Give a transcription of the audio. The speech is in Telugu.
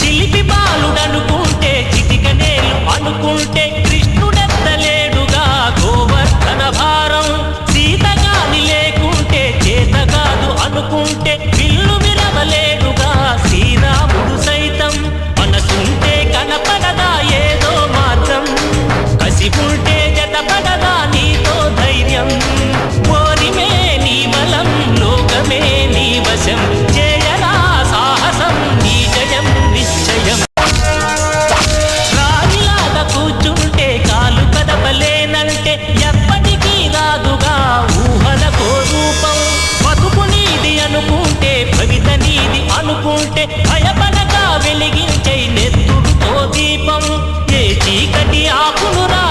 చిలిపి బాలుడనుకుంటే చిటికనేలు అనుకుంటే కృష్ణుడెత్తలేడుగా గోవర్ధన భారం సీతగాని లేకుంటే చేత కాదు అనుకుంటే ఇది అనుకుంటే భయపడగా వెలిగించే నెత్తుడుతో దీపం. ఏ చీకటి ఆపునురా